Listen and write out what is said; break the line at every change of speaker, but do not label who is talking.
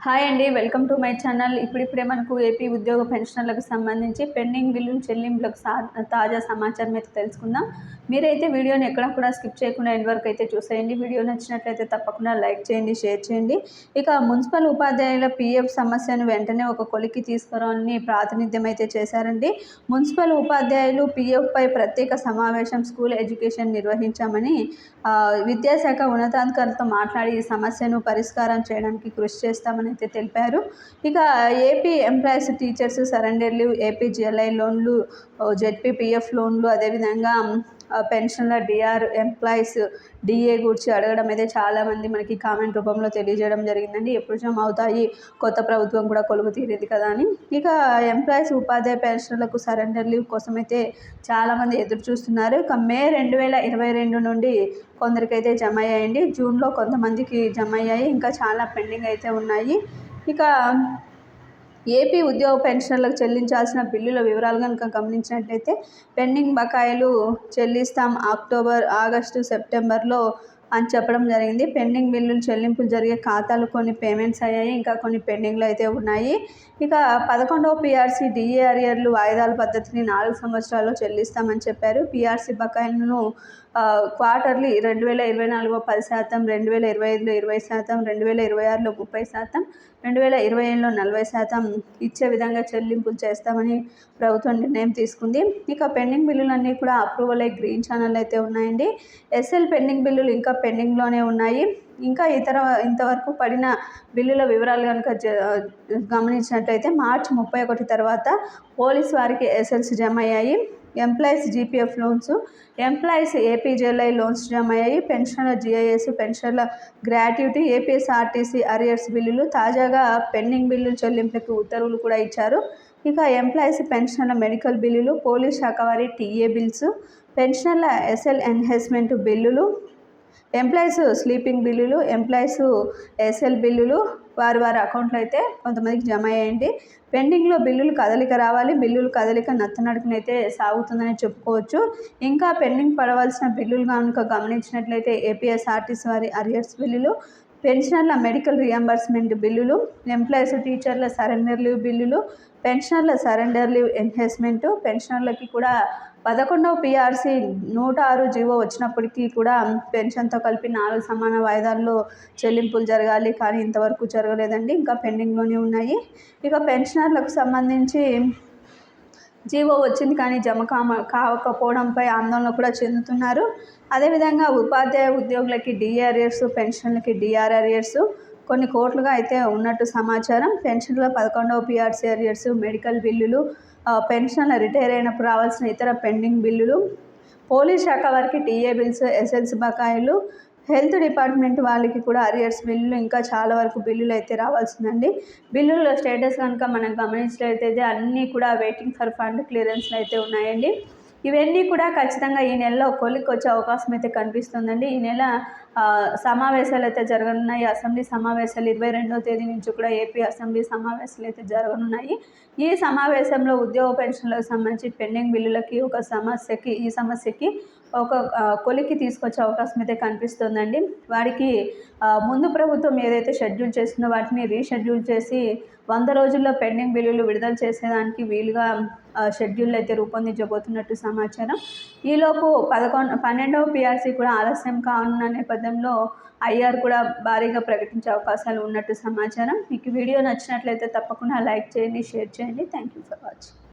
Hi అండి welcome to my channel. ఇప్పుడిప్పుడే మనకు ఏపీ ఉద్యోగ పెన్షనర్లకు సంబంధించి పెండింగ్ బిల్లులు చెల్లింపులకు తాజా సమాచారం అయితే తెలుసుకుందాం. మీరైతే వీడియోని ఎక్కడ కూడా స్కిప్ చేయకుండా ఎండ్ వరకు అయితే చూసేయండి. వీడియో నచ్చినట్లయితే తప్పకుండా లైక్ చేయండి షేర్ చేయండి. ఇక మున్సిపల్ ఉపాధ్యాయుల పీఎఫ్ సమస్యను వెంటనే ఒక కొలికి తీసుకురావాలని ప్రాతినిధ్యం అయితే చేశారండి. మున్సిపల్ ఉపాధ్యాయులు పీఎఫ్పై ప్రత్యేక సమావేశం స్కూల్ ఎడ్యుకేషన్ నిర్వహించామని విద్యాశాఖ ఉన్నతాధికారులతో మాట్లాడి ఈ సమస్యను పరిష్కారం చేయడానికి కృషి చేస్తామని అయితే తెలిపారు. ఇక AP employees teachers surrender leave AP GLI లోన్లు జెడ్పీపీఎఫ్ లోన్లు అదేవిధంగా పెన్షన్ల డిఆర్ ఎంప్లాయీస్ డిఏ గురించి అడగడం అయితే చాలామంది మనకి కామెంట్ రూపంలో తెలియజేయడం జరిగిందండి. ఎప్పుడు జమ అవుతాయి కొత్త ప్రభుత్వం కూడా కొలువు తీరేది కదా అని. ఇక ఎంప్లాయీస్ ఉపాధ్యాయ పెన్షన్లకు సరెండర్ లీవ్ కోసం అయితే చాలామంది ఎదురు చూస్తున్నారు. ఇక మే రెండు వేల ఇరవై రెండు నుండి కొందరికైతే జమ అయ్యాయండి జూన్లో కొంతమందికి జమ అయ్యాయి ఇంకా చాలా పెండింగ్ అయితే ఉన్నాయి. ఇక ఏపీ ఉద్యోగ పెన్షనర్లకు చెల్లించాల్సిన బిల్లుల వివరాలు కనుక గమనించినట్లయితే పెండింగ్ బకాయిలు చెల్లిస్తాం. అక్టోబర్ ఆగస్టు సెప్టెంబర్లో అని చెప్పడం జరిగింది. పెండింగ్ బిల్లులు చెల్లింపులు జరిగే ఖాతాలు కొన్ని పేమెంట్స్ అయ్యాయి. ఇంకా కొన్ని పెండింగ్లు అయితే ఉన్నాయి. ఇక పదకొండవ పీఆర్సీ డిఏ అరియర్లు వాయిదాల పద్ధతిని నాలుగు సంవత్సరాల్లో చెల్లిస్తామని చెప్పారు. పిఆర్సీ బకాయిలను క్వార్టర్లీ రెండు వేల ఇరవై నాలుగులో పది శాతం రెండు వేల ఇరవై ఐదులో ఇరవై శాతం రెండు వేల ఇరవై ఆరులో ముప్పై శాతం రెండు వేల ఇరవై ఏడులో నలభై శాతం ఇచ్చే విధంగా చెల్లింపులు చేస్తామని ప్రభుత్వం నిర్ణయం తీసుకుంది. ఇక పెండింగ్ బిల్లులన్నీ కూడా అప్రూవల్ అయ్యి గ్రీన్ ఛానల్ అయితే ఉన్నాయండి. ఎస్ఎల్ పెండింగ్ బిల్లులు ఇంకా పెండింగ్లోనే ఉన్నాయి. ఇంకా ఇతర ఇంతవరకు పడిన బిల్లుల వివరాలు కనుక గమనించినట్లయితే మార్చి ముప్పై ఒకటి తర్వాత పోలీస్ వారికి ఎస్ఎల్స్ జమ అయ్యాయి employees GPF loans employees APGLI loans జమ అయ్యాయి పెన్షన్ల జిఐఎస్ పెన్షన్ల గ్రాట్యుటీ ఏపీఎస్ఆర్టీసీ అరియర్స్ బిల్లులు తాజాగా పెండింగ్ బిల్లులు చెల్లింపులకు ఉత్తర్వులు కూడా ఇచ్చారు. ఇక ఎంప్లాయీస్ పెన్షన్ల మెడికల్ బిల్లులు పోలీస్ శాఖ వారి టీఏ బిల్స్ పెన్షన్ల ఎస్ఎల్ ఎన్హెస్మెంట్ బిల్లులు ఎంప్లాయీస్ స్లీపింగ్ బిల్లులు ఎంప్లాయీస్ ఎస్ఎల్ బిల్లులు వారి వారి అకౌంట్లో అయితే కొంతమందికి జమ అయ్యండి. పెండింగ్లో బిల్లులు కదలిక రావాలి. బిల్లులు కదలిక నత్తనడుకునైతే సాగుతుందని చెప్పుకోవచ్చు. ఇంకా పెండింగ్ పడవలసిన బిల్లులు కనుక గమనించినట్లయితే ఏపీఎస్ఆర్టీసీ వారి అరియర్స్ బిల్లులు పెన్షనర్ల మెడికల్ రియంబర్స్మెంట్ బిల్లులు ఎంప్లాయీస్ టీచర్ల సరెండర్ లీవ్ బిల్లులు పెన్షనర్ల సరెండర్ లీవ్ ఎన్హెస్మెంటు పెన్షనర్లకి కూడా పదకొండవ పిఆర్సీ నూట ఆరు జీవో వచ్చినప్పటికీ కూడా పెన్షన్తో కలిపి నాలుగు సమాన వాయిదాల్లో చెల్లింపులు జరగాలి కానీ ఇంతవరకు జరగలేదండి. ఇంకా పెండింగ్లోనే ఉన్నాయి. ఇక పెన్షనర్లకు సంబంధించి జీవో వచ్చింది కానీ జమ కామ కావకపోవడంపై ఆందోళన కూడా చెందుతున్నారు. అదేవిధంగా ఉపాధ్యాయ ఉద్యోగులకి డిఆర్ఎస్ పెన్షన్లకి డిఆర్ఆర్ఎస్ కొన్ని కోట్లుగా అయితే ఉన్నట్టు సమాచారం. పెన్షన్ల పదకొండవ పిఆర్సీ అరియర్స్ మెడికల్ బిల్లులు పెన్షన్ల రిటైర్ అయినప్పుడు రావాల్సిన ఇతర పెండింగ్ బిల్లులు పోలీస్ శాఖ వారికి టీఏ బిల్స్ ఎస్ఎల్సి బకాయిలు హెల్త్ డిపార్ట్మెంట్ వాళ్ళకి కూడా అరియర్స్ బిల్లులు ఇంకా చాలా వరకు బిల్లులు అయితే రావాల్సిందండి. బిల్లుల స్టేటస్ కనుక మనం గమనించినట్లయితే అన్నీ కూడా వెయిటింగ్ ఫర్ ఫండ్ క్లియరెన్స్లు అయితే ఉన్నాయండి. ఇవన్నీ కూడా ఖచ్చితంగా ఈ నెలలో కొలికి వచ్చే అవకాశం అయితే కనిపిస్తుందండి. ఈ నెల సమావేశాలు అయితే జరగనున్నాయి. అసెంబ్లీ సమావేశాలు ఇరవై రెండవ తేదీ నుంచి కూడా ఏపీ అసెంబ్లీ సమావేశాలు అయితే జరగనున్నాయి. ఈ సమావేశంలో ఉద్యోగ పెన్షన్లకు సంబంధించి పెండింగ్ బిల్లులకి ఒక సమస్యకి ఈ సమస్యకి ఒక కొలిక్కి తీసుకొచ్చే అవకాశం అయితే కనిపిస్తుందండి. వాడికి ముందు ప్రభుత్వం ఏదైతే షెడ్యూల్ చేసిందో వాటిని రీషెడ్యూల్ చేసి వంద రోజుల్లో పెండింగ్ బిల్లులు విడుదల చేసేదానికి వీలుగా షెడ్యూల్ అయితే రూపొందించబోతున్నట్టు సమాచారం. ఈలోపు పదకొండు పన్నెండవ పిఆర్సీ కూడా ఆలస్యం కానున్న నేపథ్యంలో ఐఆర్ కూడా భారీగా ప్రకటించే అవకాశాలు ఉన్నట్టు సమాచారం. మీకు వీడియో నచ్చినట్లయితే తప్పకుండా లైక్ చేయండి షేర్ చేయండి. Thank you for watching